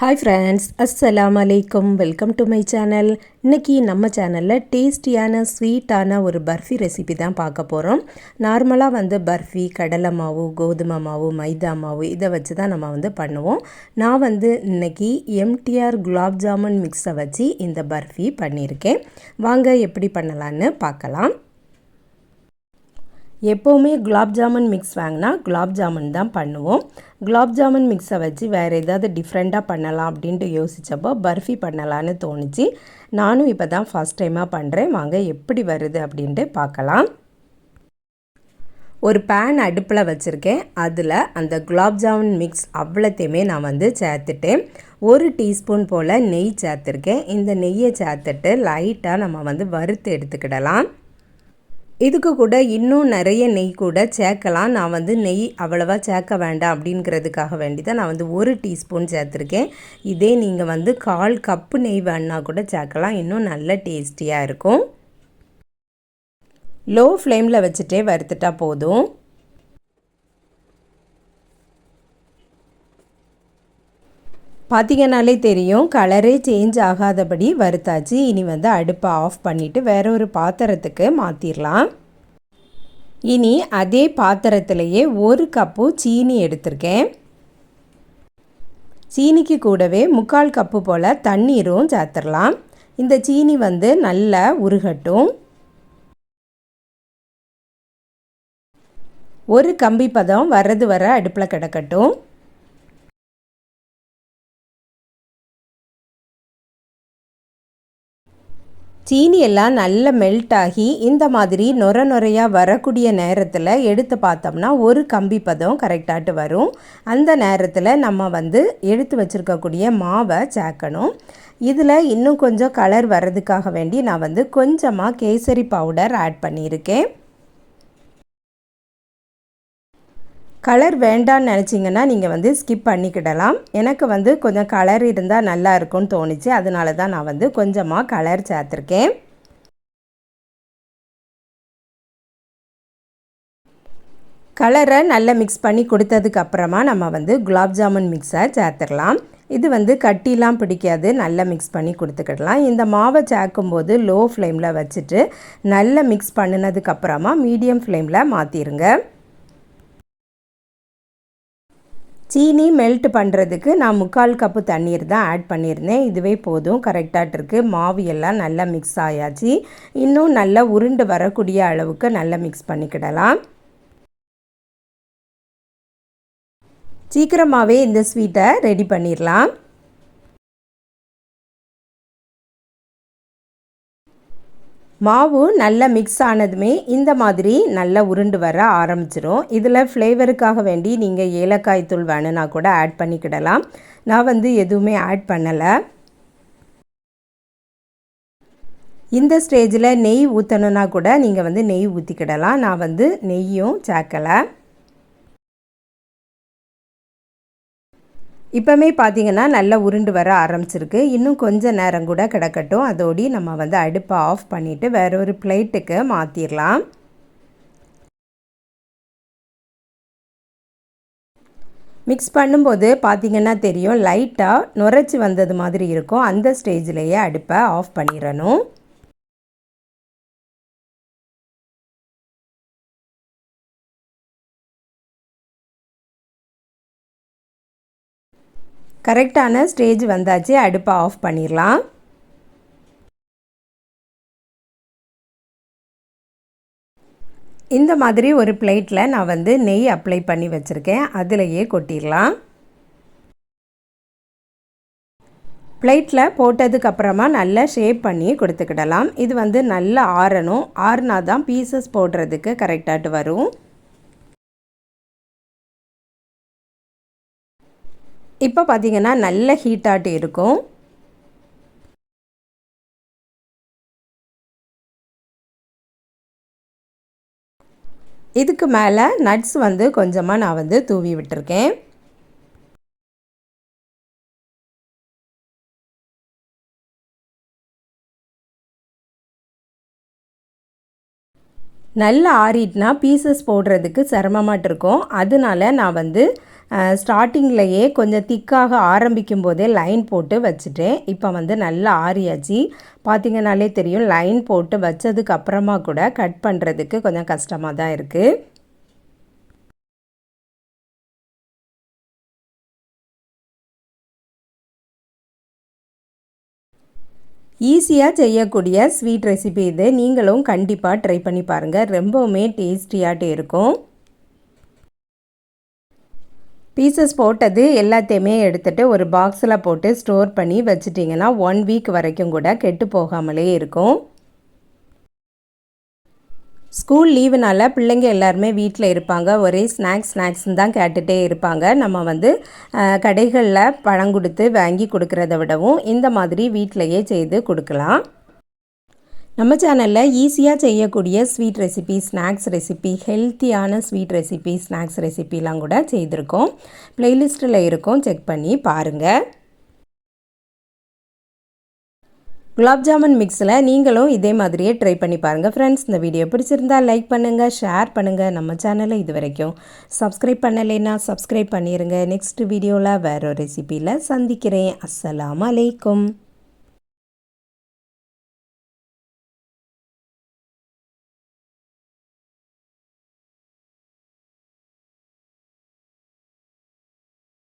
Hi friends அஸ்ஸலாம் அலைக்கும் welcome to my channel இன்றைக்கி நம்ம சேனலில் டேஸ்டியான ஸ்வீட்டான ஒரு பர்ஃபி ரெசிபி தான் பார்க்க போகிறோம் நார்மலாக வந்து பர்ஃபி கடலை மாவு கோதுமை மாவு மைதா மாவு இதை வச்சு தான் நம்ம வந்து பண்ணுவோம். நான் வந்து இன்றைக்கி எம்டிஆர் குலாப் ஜாமுன் மிக்ஸை வச்சு இந்த பர்ஃபி பண்ணியிருக்கேன். வாங்க எப்படி பண்ணலான்னு பார்க்கலாம். எப்போவுமே குலாப் ஜாமுன் மிக்ஸ் வாங்கினா குலாப் ஜாமுன் தான் பண்ணுவோம். குலாப் ஜாமுன் மிக்ஸை வச்சு வேறு ஏதாவது டிஃப்ரெண்ட்டாக பண்ணலாம் அப்படின்ட்டு யோசித்தப்போ பர்ஃபி பண்ணலான்னு தோணுச்சு. நானும் இப்போ தான் ஃபஸ்ட் டைமாக பண்ணுறேன் வாங்க எப்படி வருது அப்படின்ட்டு பார்க்கலாம். ஒரு பேன் அடுப்பில் வச்சுருக்கேன். அதில் அந்த குலாப் ஜாமுன் மிக்ஸ் அவ்வளோத்தையுமே நான் வந்து சேர்த்துட்டேன். ஒரு டீஸ்பூன் போல் நெய் சேர்த்துருக்கேன். இந்த நெய்யை சேர்த்துட்டு லைட்டாக நம்ம வந்து வறுத்து எடுத்துக்கிடலாம். இதுக்கு கூட இன்னும் நிறைய நெய் கூட சேர்க்கலாம். நான் வந்து நெய் அவ்வளவா சேர்க்க வேண்டாம் அப்படிங்கிறதுக்காக வேண்டி தான் நான் வந்து ஒரு டீஸ்பூன் சேர்த்துருக்கேன். இதே நீங்கள் வந்து கால் கப்பு நெய் வேணால் கூட சேர்க்கலாம். இன்னும் நல்ல டேஸ்டியாக இருக்கும். லோ ஃப்ளேமில் வச்சுட்டே வறுத்துட்டா போதும். பார்த்திங்கனாலே தெரியும் கலரே சேஞ்ச் ஆகாதபடி வறுத்தாச்சு. இனி வந்து அடுப்பை ஆஃப் பண்ணிவிட்டு வேற ஒரு பாத்திரத்துக்கு மாற்றிடலாம் இனி அதே பாத்திரத்திலையே ஒரு கப்பு சீனி எடுத்திருக்கேன். சீனிக்கு கூடவே முக்கால் கப்பு போல் தண்ணீரும் சேர்த்துடலாம். இந்த சீனி வந்து நல்லா உருகட்டும். ஒரு கம்பி பதம் வர்றது வர அடுப்பில் கிடக்கட்டும். சீனி எல்லாம் நல்ல மெல்ட் ஆகி இந்த மாதிரி நொர நொறையாக வரக்கூடிய நேரத்தில் எடுத்து பார்த்தோம்னா ஒரு கம்பி பதம் கரெக்டாட்டு வரும். அந்த நேரத்தில் நம்ம வந்து எடுத்து வச்சுருக்கக்கூடிய மாவை சேர்க்கணும். இதில் இன்னும் கொஞ்சம் கலர் வர்றதுக்காக வேண்டி நான் வந்து கொஞ்சமாக கேசரி பவுடர் ஆட் பண்ணியிருக்கேன். கலர் வேண்டான்னு நினச்சிங்கன்னா நீங்கள் வந்து ஸ்கிப் பண்ணிக்கிடலாம். எனக்கு வந்து கொஞ்சம் கலர் இருந்தால் நல்லா இருக்கும்னு தோணுச்சு. அதனால தான் நான் வந்து கொஞ்சமாக கலர் சேர்த்துருக்கேன். கலரை நல்லா மிக்ஸ் பண்ணி கொடுத்ததுக்கப்புறமா நம்ம வந்து குலாப் ஜாமுன் மிக்ஸை சேர்த்துடலாம். இது வந்து கட்டிலாம் பிடிக்காது. நல்லா மிக்ஸ் பண்ணி கொடுத்துக்கிடலாம். இந்த மாவை சேர்க்கும்போது லோ ஃப்ளேமில் வச்சுட்டு நல்லா மிக்ஸ் பண்ணினதுக்கப்புறமா மீடியம் ஃப்ளேமில் மாற்றிடுங்க சீனி மெல்ட் பண்ணுறதுக்கு நான் முக்கால் கப்பு தண்ணீர் தான் ஆட் பண்ணியிருந்தேன். இதுவே போதும். கரெக்டாக இருக்குது மாவு எல்லாம் நல்லா மிக்ஸ் ஆயாச்சு. இன்னும் நல்லா உருண்டு வரக்கூடிய அளவுக்கு நல்லா மிக்ஸ் பண்ணிக்கிடலாம். சீக்கிரமாகவே இந்த ஸ்வீட்டை ரெடி பண்ணிடலாம். மாவு நல்லா மிக்ஸ் ஆனதுமே இந்த மாதிரி நல்லா உருண்டு வர ஆரம்பிச்சிடும் இதில் ஃப்ளேவருக்காக வேண்டி நீங்கள் ஏலக்காய் தூள் வேணும்னா கூட ஆட் பண்ணிக்கிடலாம். நான் வந்து எதுவுமே ஆட் பண்ணலை. இந்த ஸ்டேஜில் நெய் ஊற்றணுன்னா கூட நீங்கள் வந்து நெய் ஊற்றிக்கிடலாம் நான் வந்து நெய்யும் சேர்க்கலை. இப்போமே பார்த்தீங்கன்னா நல்லா உருண்டு வர ஆரம்பிச்சிருக்கு. இன்னும் கொஞ்சம் நேரம் கூட கிடக்கட்டும். அதோடி நம்ம வந்து அடுப்பை ஆஃப் பண்ணிவிட்டு வேற ஒரு பிளேட்டுக்கு மாற்றிடலாம் மிக்ஸ் பண்ணும்போது பார்த்திங்கன்னா தெரியும் லைட்டாக நுரைச்சி வந்தது மாதிரி இருக்கும். அந்த ஸ்டேஜ்லேயே அடுப்பை ஆஃப் பண்ணிடணும். கரெக்டான ஸ்டேஜ் வந்தாச்சு. அடுப்பை ஆஃப் பண்ணிடலாம். இந்த மாதிரி ஒரு பிளேட்டில் நான் வந்து நெய் அப்ளை பண்ணி வச்சுருக்கேன். அதிலையே கொட்டிடலாம். பிளேட்டில் போட்டதுக்கப்புறமா நல்லா ஷேப் பண்ணி கொடுத்துக்கிடலாம். இது வந்து நல்லா ஆறணும். ஆறுனா தான் பீசஸ் போடுறதுக்கு கரெக்டாகிட்டு வரும். இப்போ பார்த்திங்கன்னா நல்ல ஹீட்டாட்டு இருக்கும். இதுக்கு மேலே நட்ஸ் வந்து கொஞ்சமாக நான் வந்து தூவி விட்டுருக்கேன். நல்லா ஆறிட்டுனா பீசஸ் போடுறதுக்கு சிரமமாட்டிருக்கும். அதனால நான் வந்து ஸ்டார்டிங்லேயே கொஞ்சம் திக்காக ஆரம்பிக்கும் போதே லைன் போட்டு வச்சுட்டேன். இப்போ வந்து நல்லா ஆறியாச்சு. பார்த்திங்கனாலே தெரியும் லைன் போட்டு வச்சதுக்கு அப்புறமா கூட கட் பண்ணுறதுக்கு கொஞ்சம் கஷ்டமாக தான் இருக்குது ஈஸியாக செய்யக்கூடிய ஸ்வீட் ரெசிபி இது. நீங்களும் கண்டிப்பாக ட்ரை பண்ணி பாருங்கள் ரொம்பவுமே டேஸ்டியாகிட்டே இருக்கும். பீசஸ் போட்டது எல்லாத்தையுமே எடுத்துகிட்டு ஒரு பாக்ஸில் போட்டு ஸ்டோர் பண்ணி வச்சிட்டிங்கன்னா ஒன் வீக் வரைக்கும் கூட கெட்டு போகாமலே இருக்கும். ஸ்கூல் லீவுனால் பிள்ளைங்க எல்லாருமே வீட்டில் இருப்பாங்க. ஒரே ஸ்நாக்ஸ் ஸ்நாக்ஸ்ன்னு தான் கேட்டுகிட்டே இருப்பாங்க. நம்ம வந்து கடைகளில் பழம் கொடுத்து வாங்கி கொடுக்குறத விடவும் இந்த மாதிரி வீட்டிலையே செய்து கொடுக்கலாம். நம்ம சேனலில் ஈஸியாக செய்யக்கூடிய ஸ்வீட் ரெசிபி ஸ்நாக்ஸ் ரெசிபி ஹெல்த்தியான ஸ்வீட் ரெசிபி ஸ்நாக்ஸ் ரெசிபிலாம் கூட செய்திருக்கோம். ப்ளேலிஸ்ட்டில் இருக்கும். செக் பண்ணி பாருங்கள் குலாப் ஜாமுன் மிக்ஸில் நீங்களும் இதே மாதிரியே ட்ரை பண்ணி பாருங்கள் ஃப்ரெண்ட்ஸ் இந்த வீடியோ பிடிச்சிருந்தால் லைக் பண்ணுங்கள் ஷேர் பண்ணுங்கள் நம்ம சேனலை இது வரைக்கும் சப்ஸ்கிரைப் பண்ணலைன்னா சப்ஸ்கிரைப் பண்ணிடுங்க நெக்ஸ்ட் வீடியோவில் வேறு ரெசிபியில் ரெசிப்பியில் சந்திக்கிறேன். அஸ்ஸலாம் அலைக்கும்.